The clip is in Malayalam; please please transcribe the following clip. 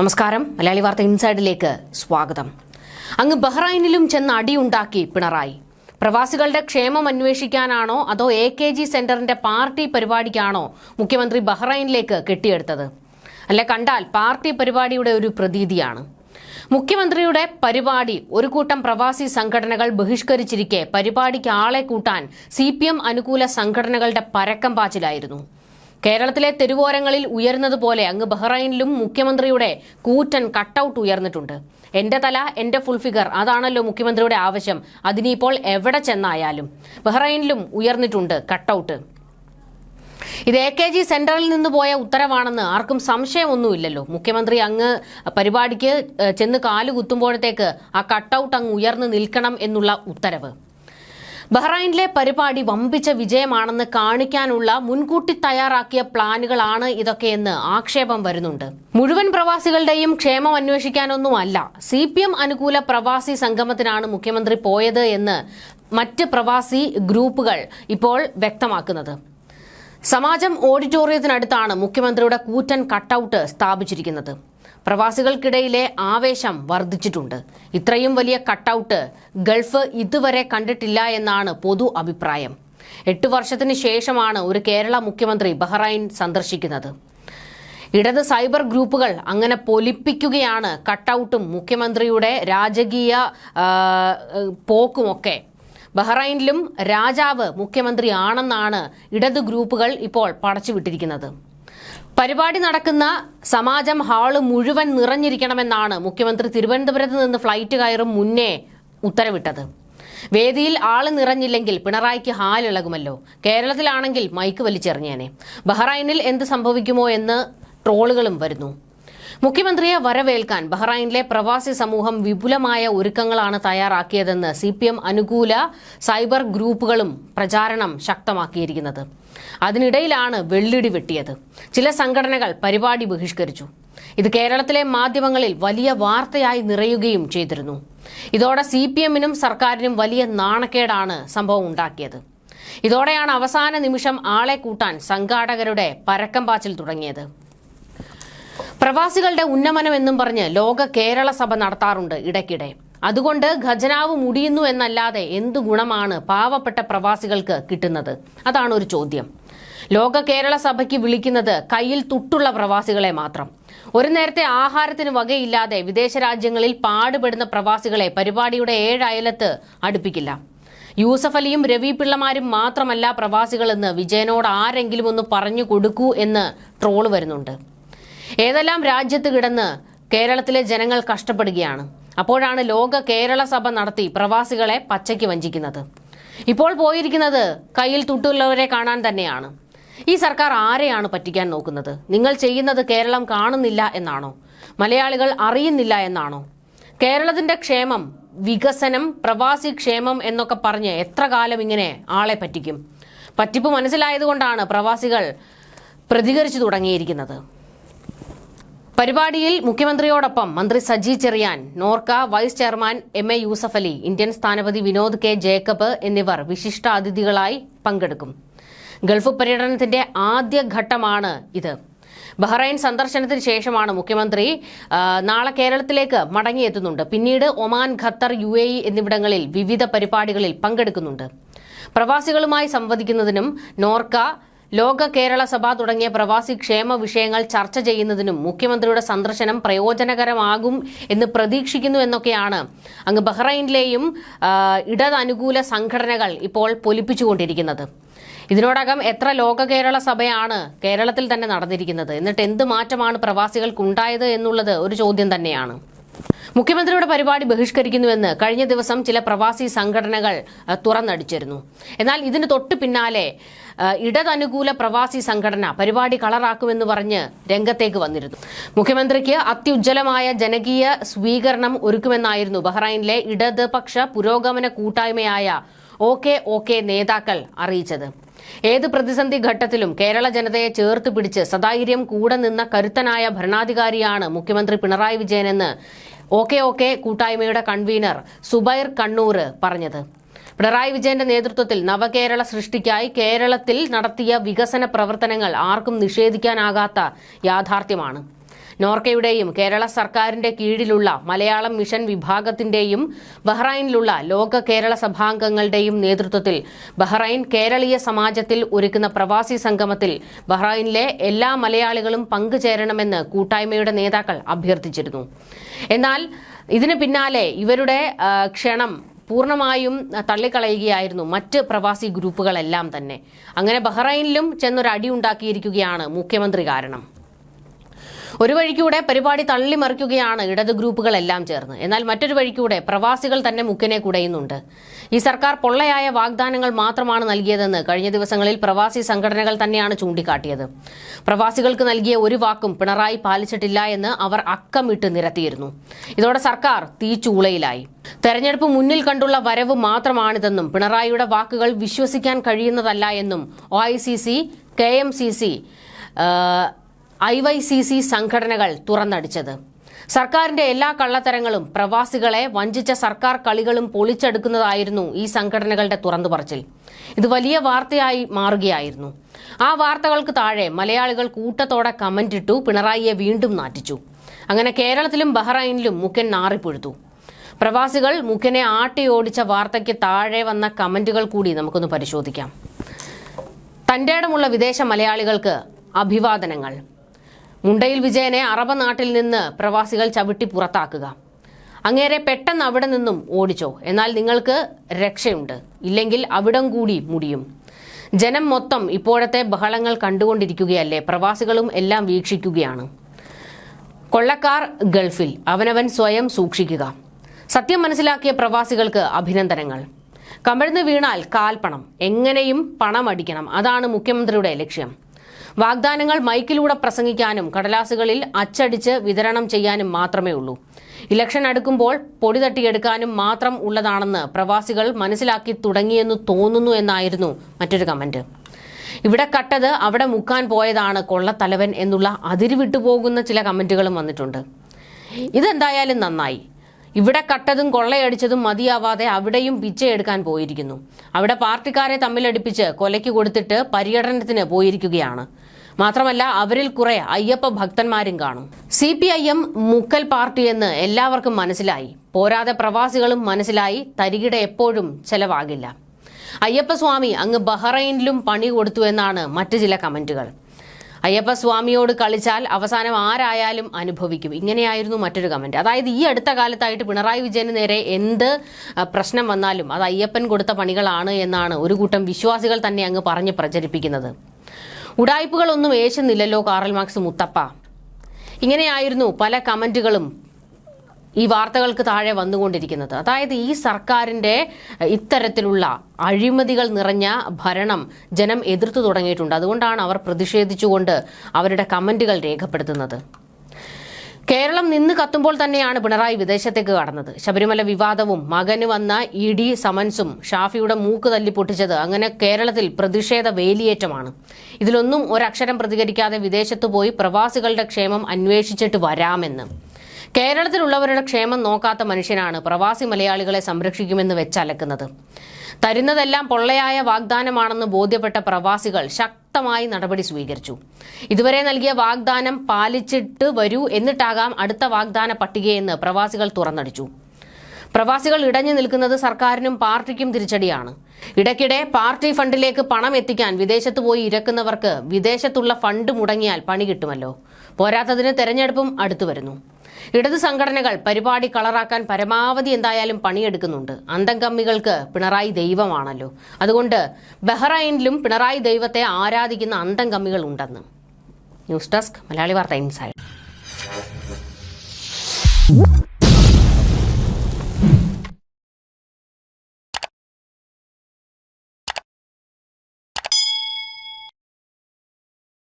നമസ്കാരം. മലയാളി വാർത്ത ഇൻസൈഡിലേക്ക് സ്വാഗതം. അങ്ങ് ബഹ്റൈനിലും ചെന്ന് അടിയുണ്ടാക്കി പിണറായി. പ്രവാസികളുടെ ക്ഷേമം അന്വേഷിക്കാനാണോ അതോ എ കെ ജി സെന്ററിന്റെ പാർട്ടി പരിപാടിക്കാണോ മുഖ്യമന്ത്രി ബഹ്റൈനിലേക്ക് കെട്ടിയെടുത്തത്? അല്ലെ കണ്ടാൽ പാർട്ടി പരിപാടിയുടെ ഒരു പ്രതീതിയാണ്. മുഖ്യമന്ത്രിയുടെ പരിപാടി ഒരു കൂട്ടം പ്രവാസി സംഘടനകൾ ബഹിഷ്കരിച്ചിരിക്കെ പരിപാടിക്ക് ആളെ കൂട്ടാൻ സി അനുകൂല സംഘടനകളുടെ പരക്കം പാച്ചിലായിരുന്നു. കേരളത്തിലെ തെരുവോരങ്ങളിൽ ഉയർന്നതുപോലെ അങ്ങ് ബഹ്റൈനിലും മുഖ്യമന്ത്രിയുടെ കൂറ്റൻ കട്ടൌട്ട് ഉയർന്നിട്ടുണ്ട്. എന്റെ തല എന്റെ ഫുൾ ഫിഗർ അതാണല്ലോ മുഖ്യമന്ത്രിയുടെ ആവശ്യം. അതിനിപ്പോൾ എവിടെ ചെന്നായാലും. ബഹ്റൈനിലും ഉയർന്നിട്ടുണ്ട് കട്ടൌട്ട്. ഇത് എ കെ ജി സെന്ററിൽ നിന്ന് പോയ ഉത്തരവാണെന്ന് ആർക്കും സംശയമൊന്നുമില്ലല്ലോ. മുഖ്യമന്ത്രി അങ്ങ് പരിപാടിക്ക് ചെന്ന് കാലുകുത്തുമ്പോഴത്തേക്ക് ആ കട്ടൌട്ട് അങ്ങ് ഉയർന്നു നിൽക്കണം എന്നുള്ള ഉത്തരവ്. ബഹ്റൈനിലെ പരിപാടി വമ്പിച്ച വിജയമാണെന്ന് കാണിക്കാനുള്ള മുൻകൂട്ടി തയ്യാറാക്കിയ പ്ലാനുകളാണ് ഇതൊക്കെയെന്ന് ആക്ഷേപം വരുന്നുണ്ട്. മുഴുവൻ പ്രവാസികളുടെയും ക്ഷേമം അന്വേഷിക്കാനൊന്നുമല്ല സി പി എം അനുകൂല പ്രവാസി സംഗമത്തിനാണ് മുഖ്യമന്ത്രി പോയത് എന്ന് മറ്റ് പ്രവാസി ഗ്രൂപ്പുകൾ ഇപ്പോൾ വ്യക്തമാക്കുന്നത്. സമാജം ഓഡിറ്റോറിയത്തിനടുത്താണ് മുഖ്യമന്ത്രിയുടെ കൂറ്റൻ കട്ടൌട്ട് സ്ഥാപിച്ചിരിക്കുന്നത്. പ്രവാസികൾക്കിടയിലെ ആവേശം വർദ്ധിച്ചിട്ടുണ്ട്. ഇത്രയും വലിയ കട്ടൌട്ട് ഗൾഫ് ഇതുവരെ കണ്ടിട്ടില്ല എന്നാണ് പൊതു അഭിപ്രായം. എട്ട് വർഷത്തിന് ശേഷമാണ് ഒരു കേരള മുഖ്യമന്ത്രി ബഹ്റൈൻ സന്ദർശിക്കുന്നത്. ഇടത് സൈബർ ഗ്രൂപ്പുകൾ അങ്ങനെ പൊലിപ്പിക്കുകയാണ് കട്ടൌട്ടും മുഖ്യമന്ത്രിയുടെ രാജകീയ പോക്കുമൊക്കെ. ബഹ്റൈനിലും രാജാവ് മുഖ്യമന്ത്രി ആണെന്നാണ് ഇടത് ഗ്രൂപ്പുകൾ ഇപ്പോൾ പടച്ചുവിട്ടിരിക്കുന്നത്. പരിപാടി നടക്കുന്ന സമാജം ഹാൾ മുഴുവൻ നിറഞ്ഞിരിക്കണമെന്നാണ് മുഖ്യമന്ത്രി തിരുവനന്തപുരത്ത് നിന്ന് ഫ്ലൈറ്റ് കയറും മുന്നേ ഉത്തരവിട്ടത്. വേദിയിൽ ആൾ നിറഞ്ഞില്ലെങ്കിൽ പിണറായിക്ക് ഹാലിളകുമല്ലോ. കേരളത്തിലാണെങ്കിൽ മൈക്ക് വലിച്ചെറിഞ്ഞേനെ. ബഹ്റൈനിൽ എന്ത് സംഭവിക്കുമോ എന്ന് ട്രോളുകളും വരുന്നു. മുഖ്യമന്ത്രിയെ വരവേൽക്കാൻ ബഹ്റൈനിലെ പ്രവാസി സമൂഹം വിപുലമായ ഒരുക്കങ്ങളാണ് തയ്യാറാക്കിയതെന്ന് സി അനുകൂല സൈബർ ഗ്രൂപ്പുകളും പ്രചാരണം ശക്തമാക്കിയിരിക്കുന്നത്. അതിനിടയിലാണ് വെള്ളിടി വെട്ടിയത്. ചില സംഘടനകൾ പരിപാടി ബഹിഷ്കരിച്ചു. ഇത് കേരളത്തിലെ മാധ്യമങ്ങളിൽ വലിയ വാർത്തയായി നിറയുകയും ചെയ്തിരുന്നു. ഇതോടെ സി പി എമ്മിനും സർക്കാരിനും വലിയ നാണക്കേടാണ് സംഭവം ഉണ്ടാക്കിയത്. ഇതോടെയാണ് അവസാന നിമിഷം ആളെ കൂട്ടാൻ സംഘാടകരുടെ പരക്കം പാച്ചിൽ തുടങ്ങിയത്. പ്രവാസികളുടെ ഉന്നമനം എന്നും പറഞ്ഞ് ലോക കേരള സഭ നടത്താറുണ്ട് ഇടയ്ക്കിടെ. അതുകൊണ്ട് ഖജനാവ് മുടിയുന്നു എന്നല്ലാതെ എന്തു ഗുണമാണ് പാവപ്പെട്ട പ്രവാസികൾക്ക് കിട്ടുന്നത്? അതാണ് ഒരു ചോദ്യം. ലോക കേരള സഭയ്ക്ക് വിളിക്കുന്നത് കയ്യിൽ തുട്ടുള്ള പ്രവാസികളെ മാത്രം. ഒരു നേരത്തെ ആഹാരത്തിന് വകയില്ലാതെ വിദേശ രാജ്യങ്ങളിൽ പാടുപെടുന്ന പ്രവാസികളെ പരിപാടിയുടെ ഏഴയലത്ത് അടുപ്പിക്കില്ല. യൂസഫ് അലിയും രവി പിള്ളമാരും മാത്രമല്ല പ്രവാസികളെന്ന് വിജയനോട് ആരെങ്കിലും ഒന്ന് പറഞ്ഞു കൊടുക്കൂ എന്ന് ട്രോൾ വരുന്നുണ്ട്. ഏതെല്ലാം രാജ്യത്ത് കിടന്ന് കേരളത്തിലെ ജനങ്ങൾ കഷ്ടപ്പെടുകയാണ്? അപ്പോഴാണ് ലോക കേരള സഭ നടത്തി പ്രവാസികളെ പച്ചയ്ക്ക് വഞ്ചിക്കുന്നത്. ഇപ്പോൾ പോയിരിക്കുന്നത് കയ്യിൽ തുട്ടുള്ളവരെ കാണാൻ തന്നെയാണ്. ഈ സർക്കാർ ആരെയാണ് പറ്റിക്കാൻ നോക്കുന്നത്? നിങ്ങൾ ചെയ്യുന്നത് കേരളം കാണുന്നില്ല എന്നാണോ? മലയാളികൾ അറിയുന്നില്ല എന്നാണോ? കേരളത്തിന്റെ ക്ഷേമം വികസനം പ്രവാസി ക്ഷേമം എന്നൊക്കെ പറഞ്ഞ് എത്ര കാലം ഇങ്ങനെ ആളെ പറ്റിക്കും? പറ്റിപ്പ് മനസ്സിലായതുകൊണ്ടാണ് പ്രവാസികൾ പ്രതികരിച്ചു തുടങ്ങിയിരിക്കുന്നത്. പരിപാടിയിൽ മുഖ്യമന്ത്രിയോടൊപ്പം മന്ത്രി Saji Cherian Norka vice chairman M A Yusuff Ali Indian സ്ഥാനപതി വിനോദ് കെ ജേക്കബ് എന്നിവർ വിശിഷ്ടാതിഥികളായി പങ്കെടുക്കും. ഗൾഫ് പര്യടനത്തിന്റെ ആദ്യ ഘട്ടമാണ് ഇത്. ബഹ്റൈൻ സന്ദർശനത്തിന് ശേഷമാണ് മുഖ്യമന്ത്രി നാളെ കേരളത്തിലേക്ക് മടങ്ങിയെത്തുന്നുണ്ട്. പിന്നീട് ഒമാൻ ഖത്തർ യു എ എന്നിവിടങ്ങളിൽ വിവിധ പരിപാടികളിൽ പങ്കെടുക്കുന്നുണ്ട്. പ്രവാസികളുമായി സംവദിക്കുന്നതിനും നോർക്ക ലോക കേരള സഭ തുടങ്ങിയ പ്രവാസി ക്ഷേമ വിഷയങ്ങൾ ചർച്ച ചെയ്യുന്നതിനും മുഖ്യമന്ത്രിയുടെ സന്ദർശനം പ്രയോജനകരമാകും എന്ന് പ്രതീക്ഷിക്കുന്നു എന്നൊക്കെയാണ്. അങ്ങ് ബഹ്റൈനിലെയും ഇടതനുകൂല സംഘടനകൾ ഇപ്പോൾ പൊലിപ്പിച്ചുകൊണ്ടിരിക്കുന്നത്. ഇതിനോടകം എത്ര ലോക കേരള സഭയാണ് കേരളത്തിൽ തന്നെ നടന്നിരിക്കുന്നത്? എന്നിട്ട് എന്ത് മാറ്റമാണ് പ്രവാസികൾക്കുണ്ടായത് എന്നുള്ളത് ഒരു ചോദ്യം തന്നെയാണ്. മുഖ്യമന്ത്രിയുടെ പരിപാടി ബഹിഷ്കരിക്കുന്നുവെന്ന് കഴിഞ്ഞ ദിവസം ചില പ്രവാസി സംഘടനകൾ തുറന്നടിച്ചിരുന്നു. എന്നാൽ ഇതിന് തൊട്ടു പിന്നാലെ ഇടതനുകൂല പ്രവാസി സംഘടന പരിപാടി കളറാക്കുമെന്ന് പറഞ്ഞ് രംഗത്തേക്ക് വന്നിരുന്നു. മുഖ്യമന്ത്രിക്ക് അത്യുജ്വലമായ ജനകീയ സ്വീകരണം ഒരുക്കുമെന്നായിരുന്നു ബഹ്റൈനിലെ ഇടതുപക്ഷ പുരോഗമന കൂട്ടായ്മയായ ഓക്കെ ഓക്കെ നേതാക്കൾ അറിയിച്ചത്. ഏത് പ്രതിസന്ധി ഘട്ടത്തിലും കേരള ജനതയെ ചേർത്ത് പിടിച്ച് സദാര്യം കൂടെ നിന്ന കരുത്തനായ ഭരണാധികാരിയാണ് മുഖ്യമന്ത്രി പിണറായി വിജയനെന്ന് ഓക്കെ ഓക്കെ കൂട്ടായ്മയുടെ കൺവീനർ സുബൈർ കണ്ണൂർ പറഞ്ഞത്. പിണറായി വിജയന്റെ നേതൃത്വത്തിൽ നവകേരള സൃഷ്ടിക്കായി കേരളത്തിൽ നടത്തിയ വികസന പ്രവർത്തനങ്ങൾ ആർക്കും നിഷേധിക്കാനാകാത്ത യാഥാർത്ഥ്യമാണ്. നോർക്കയുടെയും കേരള സർക്കാരിന്റെ കീഴിലുള്ള മലയാളം മിഷൻ വിഭാഗത്തിന്റെയും ബഹ്റൈനിലുള്ള ലോക കേരള സഭാംഗങ്ങളുടെയും നേതൃത്വത്തിൽ ബഹ്റൈൻ കേരളീയ സമാജത്തിൽ ഒരുക്കുന്ന പ്രവാസി സംഗമത്തിൽ ബഹ്റൈനിലെ എല്ലാ മലയാളികളും പങ്കുചേരണമെന്ന് കൂട്ടായ്മയുടെ നേതാക്കൾ അഭ്യർത്ഥിച്ചിരുന്നു. എന്നാൽ ഇതിന് പിന്നാലെ ഇവരുടെ ക്ഷണം പൂർണമായും തള്ളിക്കളയുകയായിരുന്നു മറ്റ് പ്രവാസി ഗ്രൂപ്പുകളെല്ലാം തന്നെ. അങ്ങനെ ബഹ്റൈനിലും ചെന്നൊരു അടി ഉണ്ടാക്കിയിരിക്കുകയാണ് മുഖ്യമന്ത്രി കാരണം. ഒരു വഴിക്കൂടെ പരിപാടി തള്ളിമറിക്കുകയാണ് ഇടത് ഗ്രൂപ്പുകളെല്ലാം ചേർന്ന്. എന്നാൽ മറ്റൊരു വഴിക്കൂടെ പ്രവാസികൾ തന്നെ മുക്കിനെ കുടയുന്നുണ്ട്. ഈ സർക്കാർ പൊള്ളയായ വാഗ്ദാനങ്ങൾ മാത്രമാണ് നൽകിയതെന്ന് കഴിഞ്ഞ ദിവസങ്ങളിൽ പ്രവാസി സംഘടനകൾ തന്നെയാണ് ചൂണ്ടിക്കാട്ടിയത്. പ്രവാസികൾക്ക് നൽകിയ ഒരു വാക്കും പിണറായി പാലിച്ചിട്ടില്ല എന്ന് അവർ അക്കമിട്ട് നിരത്തിയിരുന്നു. ഇതോടെ സർക്കാർ തീച്ചൂളയിലായി തെരഞ്ഞെടുപ്പ് മുന്നിൽ കണ്ടുള്ള വരവ് മാത്രമാണിതെന്നും പിണറായിയുടെ വാക്കുകൾ വിശ്വസിക്കാൻ കഴിയുന്നതല്ല എന്നും O I C C K M C C I Y C C സംഘടനകൾ തുറന്നടിച്ചത്. സർക്കാരിന്റെ എല്ലാ കള്ളത്തരങ്ങളും പ്രവാസികളെ വഞ്ചിച്ച സർക്കാർ കളികളും പൊളിച്ചെടുക്കുന്നതായിരുന്നു ഈ സംഘടനകളുടെ തുറന്നു പറച്ചിൽ ഇത് വലിയ വാർത്തയായി മാറുകയായിരുന്നു. ആ വാർത്തകൾക്ക് താഴെ മലയാളികൾ കൂട്ടത്തോടെ കമന്റ് ഇട്ടു പിണറായിയെ വീണ്ടും നാറ്റിച്ചു. അങ്ങനെ കേരളത്തിലും ബഹ്റൈനിലും മുക്കൻ നാറിപ്പൊഴുത്തു. പ്രവാസികൾ മുഖനെ ആട്ടി ഓടിച്ച വാർത്തയ്ക്ക് താഴെ വന്ന കമന്റുകൾ കൂടി നമുക്കൊന്ന് പരിശോധിക്കാം. തന്റെ ഇടമുള്ള വിദേശ മലയാളികൾക്ക് അഭിവാദനങ്ങൾ. മുണ്ടയിൽ വിജയനെ അറബ നാട്ടിൽ നിന്ന് പ്രവാസികൾ ചവിട്ടി പുറത്താക്കുക. അങ്ങേരെ പെട്ടെന്ന് അവിടെ നിന്നും ഓടിച്ചോ. എന്നാൽ നിങ്ങൾക്ക് രക്ഷയുണ്ട്. ഇല്ലെങ്കിൽ അവിടം കൂടി മുടിയും. ജനം മൊത്തം ഇപ്പോഴത്തെ ബഹളങ്ങൾ കണ്ടുകൊണ്ടിരിക്കുകയല്ലേ? പ്രവാസികളും എല്ലാം വീക്ഷിക്കുകയാണ്. കൊള്ളക്കാർ ഗൾഫിൽ അവനവൻ സ്വയം സൂക്ഷിക്കുക. സത്യം മനസ്സിലാക്കിയ പ്രവാസികൾക്ക് അഭിനന്ദനങ്ങൾ. കമിഴ്ന്നു വീണാൽ കാൽപ്പണം എങ്ങനെയും പണം അടിക്കണം അതാണ് മുഖ്യമന്ത്രിയുടെ ലക്ഷ്യം. വാഗ്ദാനങ്ങൾ മൈക്കിലൂടെ പ്രസംഗിക്കാനും കടലാസുകളിൽ അച്ചടിച്ച് വിതരണം ചെയ്യാനും മാത്രമേ ഉള്ളൂ. ഇലക്ഷൻ അടുക്കുമ്പോൾ പൊടി തട്ടിയെടുക്കാനും മാത്രം ഉള്ളതാണെന്ന് പ്രവാസികൾ മനസ്സിലാക്കി തുടങ്ങിയെന്ന് തോന്നുന്നു എന്നായിരുന്നു മറ്റൊരു കമന്റ്. ഇവിടെ കട്ടത് അവിടെ മുക്കാൻ പോയതാണ് കൊള്ളത്തലവൻ എന്നുള്ള അതിരുവിട്ടുപോകുന്ന ചില കമന്റുകളും വന്നിട്ടുണ്ട്. ഇതെന്തായാലും നന്നായി. ഇവിടെ കട്ടതും കൊള്ളയടിച്ചതും മതിയാവാതെ അവിടെയും പിച്ചയെടുക്കാൻ പോയിരിക്കുന്നു. അവിടെ പാർട്ടിക്കാരെ തമ്മിലടിപ്പിച്ച് കൊലയ്ക്ക് കൊടുത്തിട്ട് പര്യടനത്തിന് പോയിരിക്കുകയാണ്. മാത്രമല്ല അവരിൽ കുറെ അയ്യപ്പ ഭക്തന്മാരും കാണും. സി പി ഐ എം മുക്കൽ പാർട്ടി എന്ന് എല്ലാവർക്കും മനസ്സിലായി. പോരാതെ പ്രവാസികളും മനസ്സിലായി. തരികിട എപ്പോഴും ചെലവാകില്ല. അയ്യപ്പസ്വാമി അങ്ങ് ബഹ്റൈനിലും പണി കൊടുത്തു എന്നാണ് മറ്റു ചില കമന്റുകൾ. അയ്യപ്പസ്വാമിയോട് കളിച്ചാൽ അവസാനം ആരായാലും അനുഭവിക്കും. ഇങ്ങനെയായിരുന്നു മറ്റൊരു കമന്റ് അതായത് ഈ അടുത്ത കാലത്തായിട്ട് പിണറായി വിജയന് നേരെ എന്ത് പ്രശ്നം വന്നാലും അത് അയ്യപ്പൻ കൊടുത്ത പണികളാണ് എന്നാണ് ഒരു കൂട്ടം വിശ്വാസികൾ തന്നെ അങ്ങ് പറഞ്ഞ് പ്രചരിപ്പിക്കുന്നത്. ഉടായ്പകളൊന്നും ഏശുന്നില്ലല്ലോ കാറൽ മാർക്സ് മുത്തപ്പ. ഇങ്ങനെയായിരുന്നു പല കമന്റുകളും ഈ വാർത്തകൾക്ക് താഴെ വന്നുകൊണ്ടിരിക്കുന്നത്. അതായത് ഈ സർക്കാരിന്റെ ഇത്തരത്തിലുള്ള അഴിമതികൾ നിറഞ്ഞ ഭരണം ജനം എതിർത്തു തുടങ്ങിയിട്ടുണ്ട്. അതുകൊണ്ടാണ് അവർ പ്രതിഷേധിച്ചുകൊണ്ട് അവരുടെ കമന്റുകൾ രേഖപ്പെടുത്തുന്നത്. കേരളം നിന്ന് കത്തുമ്പോൾ തന്നെയാണ് പിണറായി വിദേശത്തേക്ക് കടന്നത്. ശബരിമല വിവാദവും മകന് വന്ന ഇ ഡി സമൻസും ഷാഫിയുടെ മൂക്ക് തല്ലി പൊട്ടിച്ചത് അങ്ങനെ കേരളത്തിൽ പ്രതിഷേധ വേലിയേറ്റമാണ്. ഇതിലൊന്നും ഒരക്ഷരം പ്രതികരിക്കാതെ വിദേശത്ത് പോയി പ്രവാസികളുടെ ക്ഷേമം അന്വേഷിച്ചിട്ട് വരാമെന്ന്. കേരളത്തിലുള്ളവരുടെ ക്ഷേമം നോക്കാത്ത മനുഷ്യനാണ് പ്രവാസി മലയാളികളെ സംരക്ഷിക്കുമെന്ന് വെച്ചലക്കുന്നത് തരുന്നതെല്ലാം പൊള്ളയായ വാഗ്ദാനമാണെന്ന് ബോധ്യപ്പെട്ട പ്രവാസികൾ ശക്തമായി നടപടി സ്വീകരിച്ചു. ഇതുവരെ നൽകിയ വാഗ്ദാനം പാലിച്ചിട്ട് വരൂ എന്നിട്ടാകാം അടുത്ത വാഗ്ദാന പട്ടികയെന്ന് പ്രവാസികൾ തുറന്നടിച്ചു. പ്രവാസികൾ ഇടഞ്ഞു നിൽക്കുന്നത് സർക്കാരിനും പാർട്ടിക്കും തിരിച്ചടിയാണ്. ഇടയ്ക്കിടെ പാർട്ടി ഫണ്ടിലേക്ക് പണം എത്തിക്കാൻ വിദേശത്ത് പോയി ഇരക്കുന്നവർക്ക് വിദേശത്തുള്ള ഫണ്ട് മുടങ്ങിയാൽ പണി കിട്ടുമല്ലോ. പോരാത്തതിന് തെരഞ്ഞെടുപ്പും അടുത്തു വരുന്നു. ഇടത് സംഘടനകൾ പരിപാടി കളറാക്കാൻ പരമാവധി എന്തായാലും പണിയെടുക്കുന്നുണ്ട്. അന്തംകമ്മികൾക്ക് പിണറായി ദൈവമാണല്ലോ. അതുകൊണ്ട് ബഹ്റൈനിലും പിണറായി ദൈവത്തെ ആരാധിക്കുന്ന അന്തംകമ്മികൾ ഉണ്ടെന്ന്. ന്യൂസ് ഡെസ്ക് മലയാളി വാർത്ത ഇൻസൈഡ്.